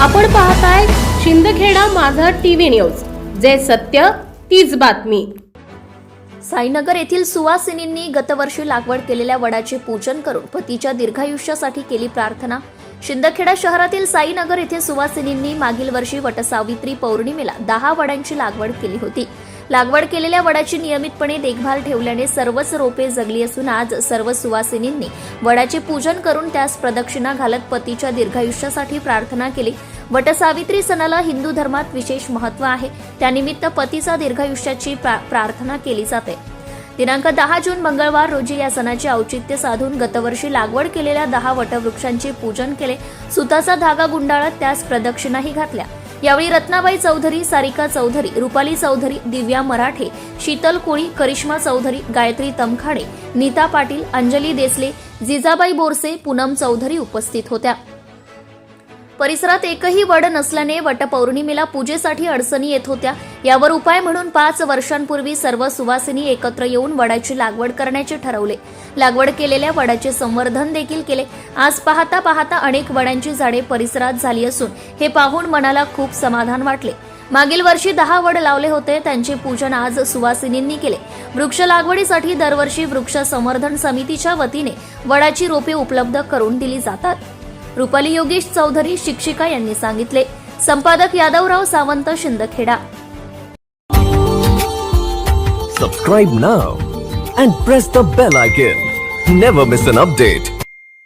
आपण पाहताय शिंदखेडा माझा टीव्ही न्यूज. जे सत्य तीच बातमी. साईनगर येथील सुवासिनींनी गतवर्षी लागवड केलेल्या वडाचे पूजन करून पतीच्या दीर्घायुष्यासाठी केली प्रार्थना. शिंदखेडा शहरातील साईनगर येथे सुवासिनींनी मागील वर्षी वटसावित्री पौर्णिमेला दहा वडांची लागवड केली होती. लागवड केलेल्या वडाची नियमितपणे देखभाल ठेवल्याने सर्वच रोपे जगली असून आज सर्व सुवासिनींनी वडाचे पूजन करून त्यास प्रदक्षिणा घालत पतीच्या दीर्घायुष्यासाठी प्रार्थना केली. वटसावित्री सणाला हिंदू धर्मात विशेष महत्त्व आहे. त्यानिमित्त पतीचा दीर्घायुष्याची प्रा- प्रार्थना केली जाते. दिनांक दहा जून मंगळवार रोजी या सणाचे औचित्य साधून गतवर्षी लागवड केलेल्या दहा वटवृक्षांचे पूजन केले. सुताचा धागा गुंडाळत त्यास प्रदक्षिणाही घातल्या. यावेळी रत्नाबाई चौधरी सारिका चौधरी रुपाली चौधरी दिव्या मराठे शीतल कोळी करिश्मा चौधरी गायत्री तमखाडे नीता पाटील अंजली देसले जिजाबाई बोरसे पूनम चौधरी उपस्थित होत्या. परिसरात एकही वड नसल्याने वटपौर्णिमेला पूजेसाठी अडचणी येत होत्या. यावर उपाय म्हणून पाच वर्षांपूर्वी सर्व सुवासिनी एकत्र येऊन वडाची लागवड करण्याचे ठरवले. लागवड केलेल्या वडाचे संवर्धन देखील केले. आज पाहता पाहता अनेक वडांची झाडे परिसरात झाली असून हे पाहून मनाला खूप समाधान वाटले. मागील वर्षी दहा वड लावले होते. त्यांचे पूजन आज सुवासिनींनी केले. वृक्ष लागवडीसाठी दरवर्षी वृक्ष संवर्धन समितीच्या वतीने वडाची रोपे उपलब्ध करून दिली जातात. रुपाली योगेश चौधरी शिक्षिका यांनी सांगितले. संपादक Yadavrao Sawant Shindkheda. Subscribe now and press the bell icon never miss an update